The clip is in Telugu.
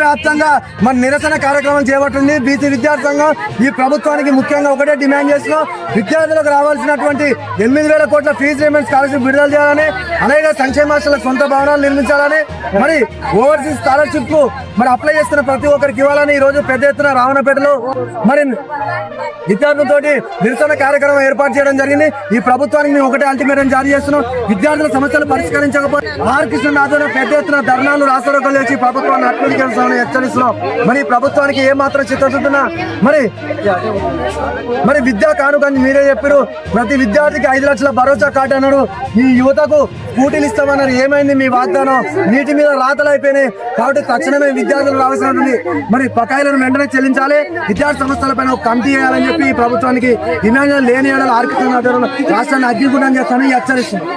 వ్యాప్తంగా మన నిరసన కార్యక్రమం చేపట్టింది బీసీ విద్యార్థి సంఘం. ఈ ప్రభుత్వానికి ముఖ్యంగా ఒకటే డిమాండ్ చేస్తున్నాం. విద్యార్థులకు రావాల్సినటువంటి ఎనిమిది వేల కోట్ల ఫీజు రేమెంట్ స్కాలర్షిప్ విడుదల చేయాలని అలాగే సంక్షేమ సొంత భవనాలు నిర్మించాలని మరి ఓవర్సీస్ స్కాలర్షిప్కు మరి అప్లై చేస్తున్న ప్రతి ఒక్కరికి ఇవ్వాలని ఈ రోజు పెద్ద ఎత్తున రావణపేటలో మరి విద్యార్థులతోటి నిరసన కార్యక్రమం ఏర్పాటు చేయడం జరిగింది. ఈ ప్రభుత్వానికి మేము ఒకటే అల్టిమేటం జారీ చేస్తున్నాం. విద్యార్థుల సమస్యలు పరిష్కరించకపోతే ఆర్ కృష్ణ ఆధ్వర్యంలో పెద్ద ఎత్తున ధర్నా ధర్నాలు రాష్ట్ర కలిసి ప్రభుత్వాన్ని అట్లడికేస్తామని హెచ్చరిస్తున్నాం. మరి ప్రభుత్వానికి ఏమాత్రం మాత్రం మరి మరి విద్యా కానుక అని మీరే చెప్పారు ప్రతి విద్యార్థికి ఐదు లక్షల భరోసా కార్డు అన్నాడు. ఈ యువతకు స్కూటీలు ఇస్తామన్నారు. ఏమైంది మీ వాగ్దానం? నీటి మీద రాతలు అయిపోయినాయి. కాబట్టి తక్షణమే విద్యార్థులు రావాల్సినటువంటి మరి బకాయిలను వెంటనే చెల్లించాలి. విద్యార్థి సంస్థలపైన ఒక కమిటీ చేయాలని చెప్పి ప్రభుత్వానికి డిమాండ్ లేని ఏడాది ఆర్కిస్తున్న రాష్ట్రాన్ని అగ్గిగుండం చేస్తానని హెచ్చరిస్తున్నాం.